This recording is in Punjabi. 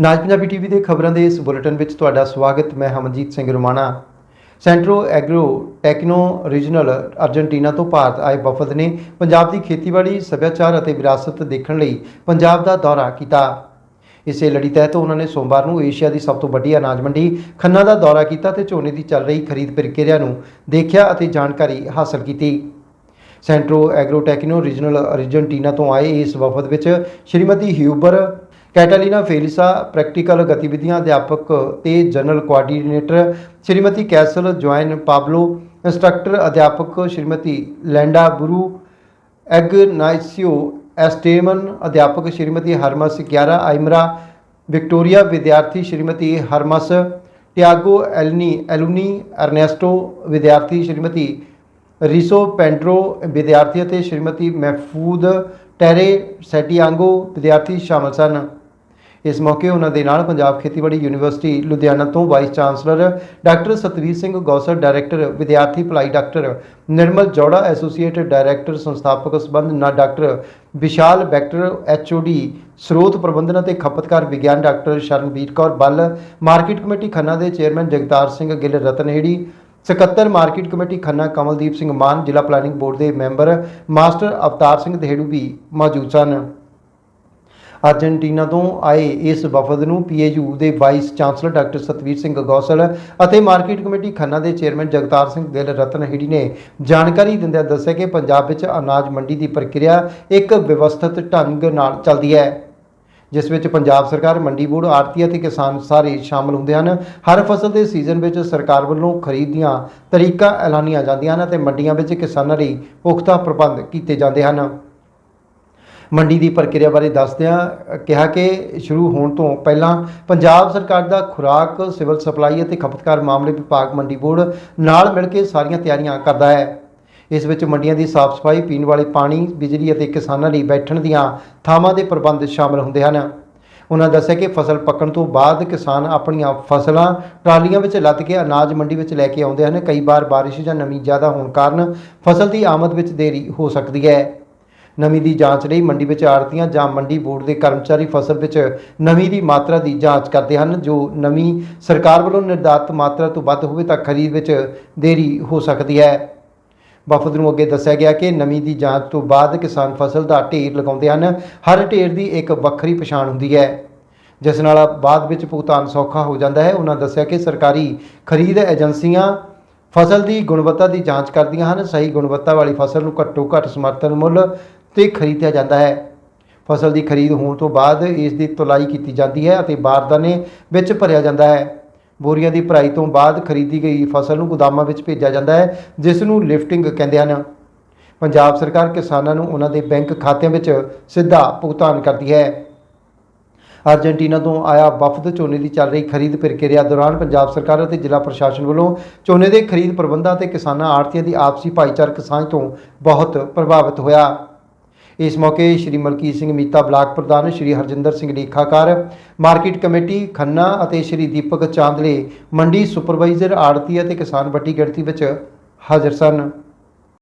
ਨਾਜ ਪੰਜਾਬੀ ਟੀਵੀ ਦੇ ਖਬਰਾਂ ਦੇ ਇਸ ਬੁਲੇਟਿਨ ਵਿੱਚ ਤੁਹਾਡਾ ਸਵਾਗਤ। ਮੈਂ Hamanjit Singh Rumana. Centro Agro Techno Regional Argentina ਤੋਂ ਭਾਰਤ ਆਏ ਵਫਦ ਨੇ ਪੰਜਾਬ ਦੀ ਖੇਤੀਬਾੜੀ, ਸੱਭਿਆਚਾਰ ਅਤੇ ਵਿਰਾਸਤ ਦੇਖਣ ਲਈ ਪੰਜਾਬ ਦਾ ਦੌਰਾ ਕੀਤਾ। ਇਸੇ ਲੜੀ ਤਹਿਤ ਉਹਨਾਂ ਨੇ ਸੋਮਵਾਰ ਨੂੰ ਏਸ਼ੀਆ ਦੀ ਸਭ ਤੋਂ ਵੱਡੀ ਅਨਾਜ ਮੰਡੀ, ਖੰਨਾ ਦਾ ਦੌਰਾ ਕੀਤਾ ਤੇ ਝੋਨੇ ਦੀ ਚੱਲ ਰਹੀ ਖਰੀਦ ਪ੍ਰਕਿਰਿਆ ਨੂੰ ਦੇਖਿਆ ਅਤੇ ਜਾਣਕਾਰੀ ਹਾਸਲ ਕੀਤੀ। Centro Agro Tecno Regional Argentina ਤੋਂ ਆਏ ਇਸ ਵਫਦ ਵਿੱਚ ਸ਼੍ਰੀਮਤੀ ਹਿਊਬਰ ਕੈਟਾਲੀਨਾ ਫੇਲਿਸਾ ਪ੍ਰੈਕਟੀਕਲ ਗਤੀਵਿਧੀਆਂ ਅਧਿਆਪਕ ਤੇ ਜਨਰਲ ਕੋਆਰਡੀਨੇਟਰ ਸ਼੍ਰੀਮਤੀ ਕੈਸਲ ਜੋਇਨ ਪਾਬਲੋ, ਇੰਸਟ੍ਰਕਟਰ ਅਧਿਆਪਕ ਸ਼੍ਰੀਮਤੀ ਲੈਂਡਾ ਬਰੂ ਐਗਨਾਈਸੀਓ ਐਸਟੇਮਨ ਅਧਿਆਪਕ ਸ਼੍ਰੀਮਤੀ ਹਰਮਸ 11 ਆਇਮਰਾ ਵਿਕਟੋਰੀਆ ਵਿਦਿਆਰਥੀ ਸ਼੍ਰੀਮਤੀ ਹਰਮਸ, ਟਿਆਗੋ ਐਲਨੀ ਐਲੂਨੀ ਅਰਨੈਸਟੋ ਵਿਦਿਆਰਥੀ ਸ਼੍ਰੀਮਤੀ ਰਿਸੋ ਪੈਂਡਰੋ ਵਿਦਿਆਰਥੀ ਅਤੇ ਸ਼੍ਰੀਮਤੀ ਮਹਿਫੂਦ ਟੈਰੇ ਸੈਟੀਆਂਗੋ ਵਿਦਿਆਰਥੀ ਸ਼ਾਮਲ ਸਨ। ਇਸ ਮੌਕੇ ਉਹਨਾਂ ਦੇ ਨਾਲ ਪੰਜਾਬ ਖੇਤੀਬਾੜੀ ਯੂਨੀਵਰਸਿਟੀ ਲੁਧਿਆਣਾ ਤੋਂ vice chancellor doctor Satvir Singh Gosal director ਵਿਦਿਆਰਥੀ ਭਲਾਈ ਡਾਕਟਰ ਨਿਰਮਲ ਜੋੜਾ ਐਸੋਸੀਏਟ ਡਾਇਰੈਕਟਰ ਸੰਸਥਾਪਕ ਸੰਬੰਧ ਨਾ ਡਾਕਟਰ ਵਿਸ਼ਾਲ ਬੈਕਟਰ ਐਚਓਡੀ ਸਰੋਤ ਪ੍ਰਬੰਧਨ ਅਤੇ ਖਪਤਕਾਰ ਵਿਗਿਆਨ doctor Sharanbir Kaur Bal, market committee Khanna ਦੇ ਚੇਅਰਮੈਨ ਜਗਤਾਰ ਸਿੰਘ ਗਿੱਲ ਰਤਨਹੇੜੀ, ਸਕੱਤਰ ਮਾਰਕੀਟ ਕਮੇਟੀ ਖੰਨਾ ਕਮਲਦੀਪ ਸਿੰਘ ਮਾਨ, ਜ਼ਿਲ੍ਹਾ ਪਲਾਨਿੰਗ ਬੋਰਡ ਦੇ ਮੈਂਬਰ, ਮਾਸਟਰ ਅਵਤਾਰ ਸਿੰਘ ਦੇਹੜੂ ਵੀ ਮੌਜੂਦ ਸਨ। ਅਰਜਨਟੀਨਾ ਤੋਂ ਆਏ ਇਸ ਵਫਦ ਨੂੰ ਪੀਏਯੂ ਦੇ vice chancellor doctor Satvir Singh Gosal ਅਤੇ ਮਾਰਕੀਟ ਕਮੇਟੀ ਖੰਨਾ ਦੇ ਚੇਅਰਮੈਨ ਜਗਤਾਰ ਸਿੰਘ ਦਿਲ ਰਤਨ ਹੀੜੀ ਨੇ ਜਾਣਕਾਰੀ ਦਿੰਦਿਆਂ ਦੱਸਿਆ ਕਿ ਪੰਜਾਬ ਵਿੱਚ ਅਨਾਜ ਮੰਡੀ ਦੀ ਪ੍ਰਕਿਰਿਆ ਇੱਕ ਵਿਵਸਥਿਤ ਢੰਗ ਨਾਲ ਚੱਲਦੀ ਹੈ, ਜਿਸ ਵਿੱਚ ਪੰਜਾਬ ਸਰਕਾਰ, ਮੰਡੀ ਬੋਰਡ ਆੜਤੀ ਅਤੇ ਕਿਸਾਨ ਸਾਰੇ ਸ਼ਾਮਲ ਹੁੰਦੇ ਹਨ। ਹਰ ਫਸਲ ਦੇ ਸੀਜ਼ਨ ਵਿੱਚ ਸਰਕਾਰ ਵੱਲੋਂ ਖਰੀਦ ਦੀਆਂ ਤਰੀਕਾ ਐਲਾਨੀਆਂ ਜਾਂਦੀਆਂ ਹਨ ਅਤੇ ਮੰਡੀਆਂ ਵਿੱਚ ਕਿਸਾਨਾਂ ਲਈ ਪੁਖਤਾ ਪ੍ਰਬੰਧ ਕੀਤੇ ਜਾਂਦੇ ਹਨ। ਮੰਡੀ ਦੀ ਪ੍ਰਕਿਰਿਆ ਬਾਰੇ ਦੱਸਦਿਆਂ ਕਿਹਾ ਕਿ ਸ਼ੁਰੂ ਹੋਣ ਤੋਂ ਪਹਿਲਾਂ ਪੰਜਾਬ ਸਰਕਾਰ ਦਾ ਖੁਰਾਕ, ਸਿਵਲ ਸਪਲਾਈ ਅਤੇ ਖਪਤਕਾਰ ਮਾਮਲੇ ਵਿਭਾਗ ਮੰਡੀ ਬੋਰਡ ਨਾਲ ਮਿਲ ਕੇ ਸਾਰੀਆਂ ਤਿਆਰੀਆਂ ਕਰਦਾ ਹੈ। ਇਸ ਵਿੱਚ ਮੰਡੀਆਂ ਦੀ ਸਾਫ਼ ਸਫ਼ਾਈ, ਪੀਣ ਵਾਲੇ ਪਾਣੀ, ਬਿਜਲੀ ਅਤੇ ਕਿਸਾਨਾਂ ਲਈ ਬੈਠਣ ਦੀਆਂ ਥਾਵਾਂ ਦੇ ਪ੍ਰਬੰਧ ਸ਼ਾਮਲ ਹੁੰਦੇ ਹਨ। ਉਹਨਾਂ ਦੱਸਿਆ ਕਿ ਫਸਲ ਪੱਕਣ ਤੋਂ ਬਾਅਦ ਕਿਸਾਨ ਆਪਣੀਆਂ ਫਸਲਾਂ ਟਰਾਲੀਆਂ ਵਿੱਚ ਲੱਦ ਕੇ ਅਨਾਜ ਮੰਡੀ ਵਿੱਚ ਲੈ ਕੇ ਆਉਂਦੇ ਹਨ। ਕਈ ਵਾਰ ਬਾਰਿਸ਼ ਜਾਂ ਨਮੀ ਜ਼ਿਆਦਾ ਹੋਣ ਕਾਰਨ ਫਸਲ ਦੀ ਆਮਦ ਵਿੱਚ ਦੇਰੀ ਹੋ ਸਕਦੀ ਹੈ। ਨਮੀ ਦੀ ਜਾਂਚ ਲਈ ਮੰਡੀ ਵਿੱਚ ਆੜਤੀਆਂ ਜਾਂ ਮੰਡੀ ਬੋਰਡ ਦੇ ਕਰਮਚਾਰੀ ਫਸਲ ਵਿੱਚ ਨਮੀ ਦੀ ਮਾਤਰਾ ਦੀ ਜਾਂਚ ਕਰਦੇ ਹਨ, ਜੋ ਨਮੀ ਸਰਕਾਰ ਵੱਲੋਂ ਨਿਰਧਾਰਤ ਮਾਤਰਾ ਤੋਂ ਵੱਧ ਹੋਵੇ ਤਾਂ ਖਰੀਦ ਵਿੱਚ ਦੇਰੀ ਹੋ ਸਕਦੀ ਹੈ। ਵਫਦ ਨੂੰ ਅੱਗੇ ਦੱਸਿਆ ਗਿਆ ਕਿ ਨਮੀ ਦੀ ਜਾਂਚ ਤੋਂ ਬਾਅਦ ਕਿਸਾਨ ਫਸਲ ਦਾ ਢੇਰ ਲਗਾਉਂਦੇ ਹਨ। ਹਰ ਢੇਰ ਦੀ ਇੱਕ ਵੱਖਰੀ ਪਛਾਣ ਹੁੰਦੀ ਹੈ। ਜਿਸ ਨਾਲ ਬਾਅਦ ਵਿੱਚ ਭੁਗਤਾਨ ਸੌਖਾ ਹੋ ਜਾਂਦਾ ਹੈ। ਉਹਨਾਂ ਦੱਸਿਆ ਕਿ ਸਰਕਾਰੀ ਖਰੀਦ ਏਜੰਸੀਆਂ ਫਸਲ ਦੀ ਗੁਣਵੱਤਾ ਦੀ ਜਾਂਚ ਕਰਦੀਆਂ ਹਨ। ਸਹੀ ਗੁਣਵੱਤਾ ਵਾਲੀ ਫਸਲ ਨੂੰ ਘੱਟੋ ਘੱਟ ਸਮਰਥਨ ਮੁੱਲ ਤੇ ਖਰੀਦਿਆ ਜਾਂਦਾ ਹੈ। ਫਸਲ ਦੀ ਖਰੀਦ ਹੋਣ ਤੋਂ ਬਾਅਦ ਇਸ ਦੀ ਤੁਲਾਈ ਕੀਤੀ ਜਾਂਦੀ ਹੈ ਅਤੇ ਬਾਰਦਾਨੇ ਵਿੱਚ ਭਰਿਆ ਜਾਂਦਾ ਹੈ। ਬੋਰੀਆਂ ਦੀ ਭਰਾਈ ਤੋਂ ਬਾਅਦ ਖਰੀਦੀ ਗਈ ਫਸਲ ਨੂੰ ਗੋਦਾਮਾਂ ਵਿੱਚ ਭੇਜਿਆ ਜਾਂਦਾ ਹੈ, ਜਿਸ ਨੂੰ ਲਿਫਟਿੰਗ ਕਹਿੰਦੇ ਹਨ। ਪੰਜਾਬ ਸਰਕਾਰ ਕਿਸਾਨਾਂ ਨੂੰ ਉਹਨਾਂ ਦੇ ਬੈਂਕ ਖਾਤਿਆਂ ਵਿੱਚ ਸਿੱਧਾ ਭੁਗਤਾਨ ਕਰਦੀ ਹੈ। ਅਰਜਨਟੀਨਾ ਤੋਂ ਆਇਆ ਵਫਦ ਝੋਨੇ ਦੀ ਚੱਲ ਰਹੀ ਖਰੀਦ ਪ੍ਰਕਿਰਿਆ ਦੌਰਾਨ ਪੰਜਾਬ ਸਰਕਾਰ ਅਤੇ ਜ਼ਿਲ੍ਹਾ ਪ੍ਰਸ਼ਾਸਨ ਵੱਲੋਂ ਝੋਨੇ ਦੇ ਖਰੀਦ ਪ੍ਰਬੰਧਾਂ ਤੇ ਕਿਸਾਨਾਂ ਆੜਤੀਆਂ ਦੀ ਆਪਸੀ ਭਾਈਚਾਰਕ ਸਾਂਝ ਤੋਂ ਬਹੁਤ ਪ੍ਰਭਾਵਿਤ ਹੋਇਆ। ਇਸ ਮੌਕੇ ਸ਼੍ਰੀ ਮਲਕੀਤ ਸਿੰਘ ਮੀਤਾ ਬਲਾਕ ਪ੍ਰਧਾਨ ਸ਼੍ਰੀ ਹਰਜਿੰਦਰ ਸਿੰਘ ਲੇਖਾਕਾਰ, ਮਾਰਕੀਟ ਕਮੇਟੀ ਖੰਨਾ ਅਤੇ ਸ਼੍ਰੀ ਦੀਪਕ ਚਾਂਦਲੇ, ਮੰਡੀ ਸੁਪਰਵਾਈਜ਼ਰ ਆੜਤੀ ਅਤੇ ਕਿਸਾਨ ਵੱਡੀ ਗਿਣਤੀ ਵਿੱਚ ਹਾਜ਼ਰ ਸਨ।